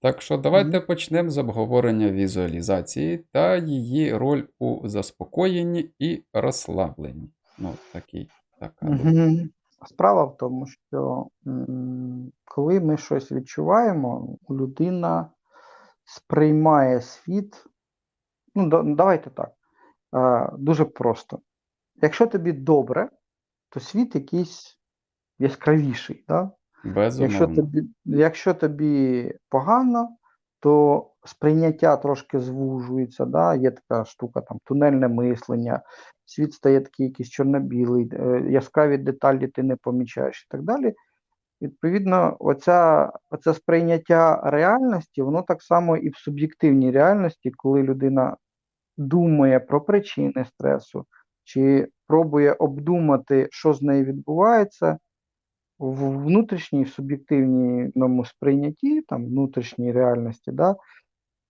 Так що давайте почнемо з обговорення візуалізації та її роль у заспокоєнні і розслабленні. Ну, такий, така. Мгм. Справа в тому, що м, коли ми щось відчуваємо, людина сприймає світ. Ну, да- давайте так. е, Дуже просто. Якщо тобі добре, то світ якийсь яскравіший. Да? Якщо тобі, якщо тобі погано, то сприйняття трошки звужується, да? є така штука, там, тунельне мислення, світ стає такий якийсь чорно-білий, е, яскраві деталі ти не помічаєш і так далі. Відповідно, оця, оце сприйняття реальності, воно так само і в суб'єктивній реальності, коли людина думає про причини стресу, чи пробує обдумати, що з нею відбувається, в внутрішній суб'єктивному сприйнятті, там, внутрішній реальності, да,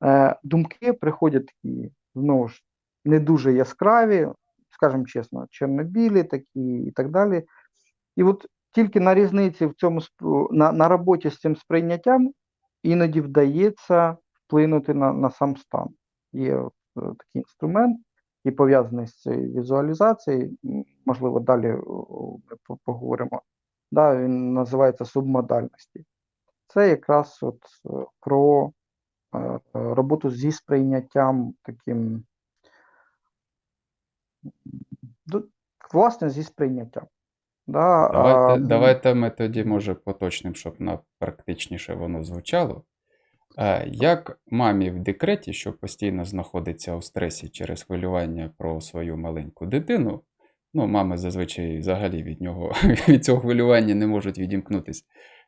е, думки приходять такі, знову ж, не дуже яскраві, скажімо чесно, чорнобілі такі і так далі. І от тільки на різниці в цьому на, на роботі з цим сприйняттям іноді вдається вплинути на, на сам стан. Є е, такий інструмент, який пов'язаний з цією візуалізацією. Можливо, далі ми поговоримо. Да, він називається субмодальності. Це якраз от е, про е, е, роботу зі сприйняттям таким, власне, зі сприйняттям. Да, Давайте, а, давайте ми тоді, може, поточним, щоб на практичніше воно звучало. Е, Як мамі в декреті, що постійно знаходиться у стресі через хвилювання про свою маленьку дитину, ну, мами зазвичай взагалі від нього, від цього хвилювання не можуть відімкнутися.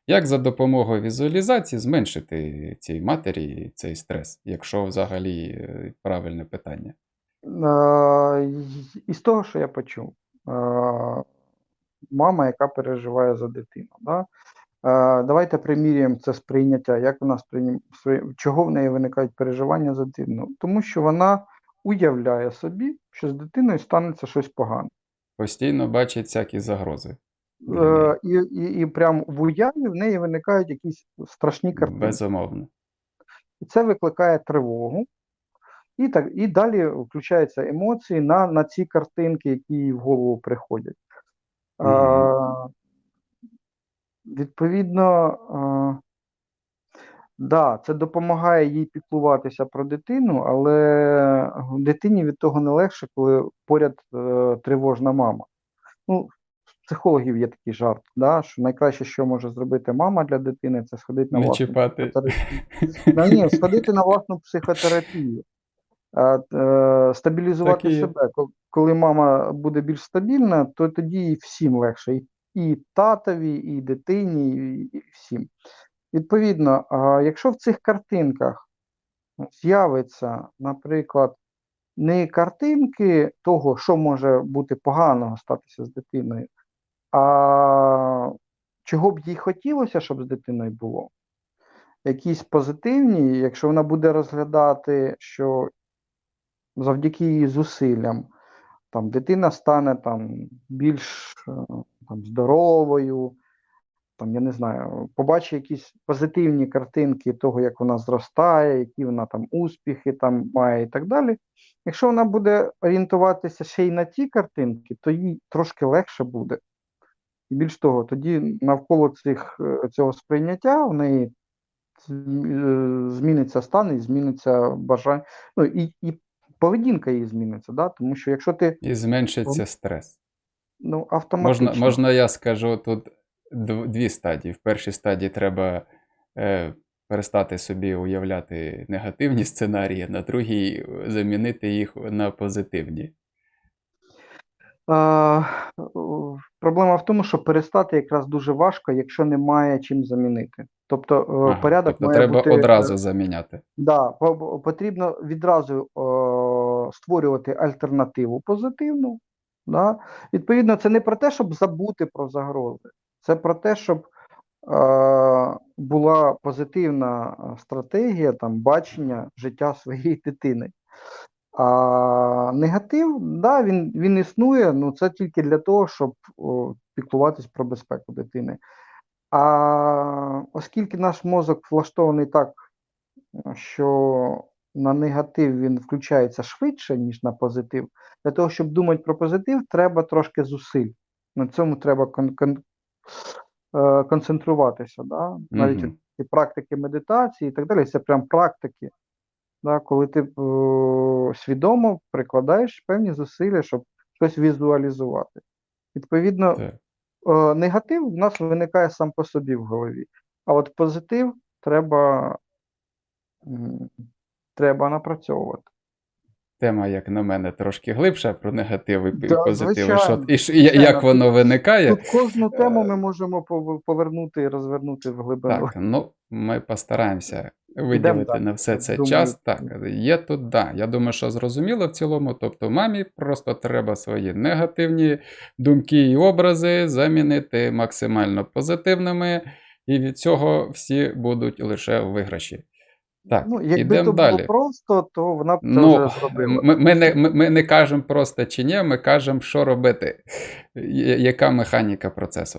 Як за допомогою візуалізації зменшити цій матері цей стрес, якщо взагалі е, правильне питання? Із того, що я почув, мама, яка переживає за дитину. Да? Давайте приміряємо це сприйняття. Як вона сприйня... спри- чого в неї виникають переживання за дитину? Тому що вона уявляє собі, що з дитиною станеться щось погане. Постійно бачить всякі загрози. Е, І, і, і прямо в уяві в неї виникають якісь страшні картини. Безумовно. І це викликає тривогу. І, так, і далі включаються емоції на, на ці картинки, які їй в голову приходять. А, відповідно, а, да, це допомагає їй піклуватися про дитину, але дитині від того не легше, коли поряд е, тривожна мама. Ну, психологів є такий жарт, да, що найкраще, що може зробити мама для дитини, це сходити на Не власну чіпати. психотерапію. Ну, ні, сходити на власну психотерапію, а, е, стабілізувати Так і себе. Коли мама буде більш стабільна, то тоді і всім легше. І, татові, і дитині, і всім. Відповідно, якщо в цих картинках з'явиться, наприклад, не картинки того, що може бути поганого статися з дитиною, а чого б їй хотілося, щоб з дитиною було якісь позитивні, якщо вона буде розглядати, що завдяки її зусиллям там дитина стане там більш е, там, здоровою, там, я не знаю, побачить якісь позитивні картинки того, як вона зростає, які вона там успіхи там має і так далі. Якщо вона буде орієнтуватися ще й на ті картинки, то їй трошки легше буде. І більш того, тоді навколо цих, е, цього сприйняття в неї е, зміниться стан і зміниться бажання. Ну і, і поведінка її зміниться, да? тому що якщо ти І зменшиться стрес. ну, автоматично. Можна, можна я скажу тут дві стадії. В першій стадії треба е, перестати собі уявляти негативні сценарії, на другій е, замінити їх на позитивні. О, проблема в тому, що перестати якраз дуже важко, якщо немає чим замінити. Тобто е, Ага, порядок тобто має треба бути е, одразу заміняти. Да, по- по- потрібно відразу о, створювати альтернативу позитивну. Да? Відповідно, це не про те, щоб забути про загрози, це про те, щоб е, була позитивна е, стратегія там, бачення життя своєї дитини. А негатив, да, він, він існує, ну це тільки для того, щоб о, піклуватись про безпеку дитини. А оскільки наш мозок влаштований так, що на негатив він включається швидше, ніж на позитив. Для того, щоб думати про позитив, треба трошки зусиль. На цьому треба кон- кон- е, концентруватися. Да? Навіть Мгм. і практики медитації і так далі, це прям практики. Да? Коли ти е, свідомо прикладаєш певні зусилля, щоб щось візуалізувати. Відповідно, Так. е, негатив в нас виникає сам по собі в голові. А от позитив треба, треба напрацьовувати. Тема, як на мене, трошки глибша про негатив і Да, позитиви. Що, звичайно, і, і як воно виникає. Тут кожну тему Е, ми можемо повернути і розвернути в глибину. Так, ну ми постараємося виділити далі. на все це Думаю, час. Так, є тут, да. Я думаю, що зрозуміло в цілому. Тобто, мамі просто треба свої негативні думки і образи замінити максимально позитивними, і від цього всі будуть лише виграші. Так, Ну, якби ідемо то далі. було просто, то вона б це Ну, вже зробила. ми, ми, не, ми, ми не кажемо просто чи ні, ми кажемо, що робити, яка механіка процесу.